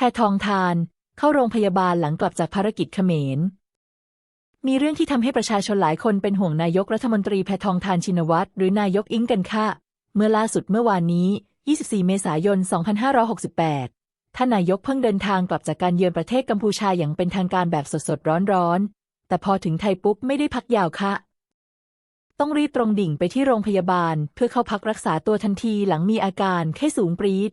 แพทองทาน เข้าโรงพยาบาลหลังกลับจากภารกิจเขมร มีเรื่องที่ทำให้ประชาชนหลายคนเป็นห่วงนายกรัฐมนตรีแพทองทานชินวัตรหรือนายกอิงกันค่ะ เมื่อล่าสุดเมื่อวานนี้ 24 เมษายน 2568 ท่านนายกเพิ่งเดินทางกลับจากการเยือนประเทศกัมพูชาอย่างเป็นทางการแบบสดๆร้อนๆ แต่พอถึงไทยปุ๊บไม่ได้พักยาวค่ะต้องรีบตรงดิ่งไปที่โรงพยาบาล เพื่อเข้าพักรักษาตัวทันทีหลังมีอาการไข้สูงปรีด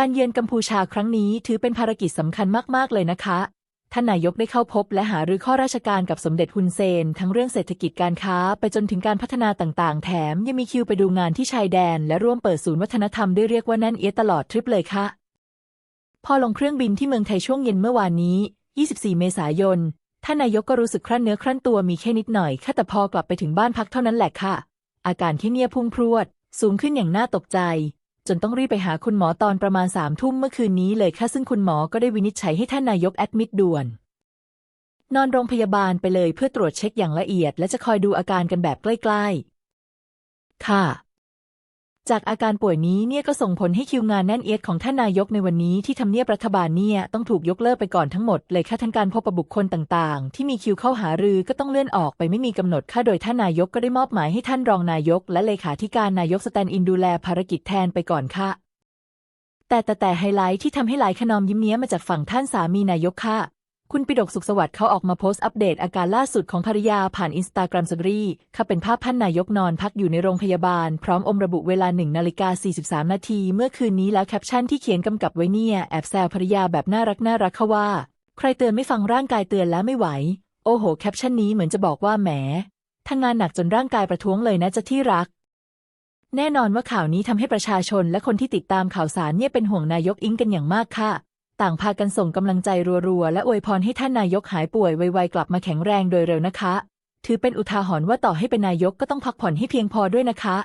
การเยือนกัมพูชาครั้งนี้ถือเป็นภารกิจสำคัญมากๆเลยนะคะ ท่านนายกได้เข้าพบและหารือข้อราชการกับสมเด็จฮุนเซน ทั้งเรื่องเศรษฐกิจการค้าไปจนถึงการพัฒนาต่างๆ แถมยังมีคิวไปดูงานที่ชายแดน และร่วมเปิดศูนย์วัฒนธรรมด้วยเรียกว่าแน่นเอียดตลอดทริปเลยค่ะ พอลงเครื่องบินที่เมืองไทยช่วงเย็นเมื่อวานนี้ 24 เมษายน ท่านนายกก็รู้สึกครั่นเนื้อครั่นตัวมีแค่นิดหน่อยค่ะแต่พอกลับไปถึงบ้านพักเท่านั้นแหละค่ะ อาการที่เงียพุ่งพรวด สูงขึ้นอย่างน่าตกใจ จนต้องรีบไปหาคุณหมอตอนประมาณสามทุ่มเมื่อคืนนี้เลยค่ะซึ่งคุณหมอก็ได้วินิจฉัยให้ท่านนายกแอดมิดด่วน นอนโรงพยาบาลไปเลยเพื่อตรวจเช็คอย่างละเอียด และจะคอยดูอาการกันแบบใกล้ ๆ ค่ะ จากอาการป่วยนี้เนี่ยก็ส่งผลให้คิวงานแน่นเอียดของท่านนายกในวันนี้ที่ทำเนียบรัฐบาลเนี่ยต้องถูกยกเลิกไปก่อนทั้งหมดเลยค่ะทั้งการพบปะบุคคลต่างๆ ที่มีคิวเข้าหารือก็ต้องเลื่อนออกไปไม่มีกำหนดค่ะโดยท่านนายกก็ได้มอบหมายให้ท่านรองนายก และเลขาธิการนายกสแตนอินดูแลภารกิจแทนไปก่อนค่ะแต่แต่แต่ไฮไลท์ที่ทำให้หลายขนอมยิ้มเนี้ยมาจากฝั่งท่านสามีนายกค่ะ คุณปิดกสุขสวัสดิ์เขาออกมาโพสต์อัปเดตอาการล่าสุดของภรรยาผ่านอินสตาแกรมสตอรี่ค่ะเป็นภาพท่านนายกนอนพักอยู่ในโรงพยาบาล พร้อมอมระบุเวลา1นาฬิกา43 นาที เมื่อคืนนี้แล้วแคปชั่นที่เขียนกำกับไว้เนี่ย แอบแซวภรรยาแบบน่ารักน่ารักค่ะว่า ใครเตือนไม่ฟังร่างกายเตือนแล้วไม่ไหว โอ้โห แคปชั่นนี้เหมือนจะบอกว่าแหมทำงานหนักจนร่างกายประท้วงเลยนะจะที่รัก แน่นอนว่าข่าวนี้ทำให้ประชาชนและคนที่ติดตามข่าวสารเนี่ยเป็นห่วงนายกอิงกันอย่างมากค่ะ ต่างพากันส่งกำลังใจรัวๆ และอวยพรให้ท่านนายกหายป่วยไวๆกลับมาแข็งแรงโดยเร็วนะคะ ถือเป็นอุทาหรณ์ว่าต่อให้เป็นนายกก็ต้องพักผ่อนให้เพียงพอด้วยนะคะ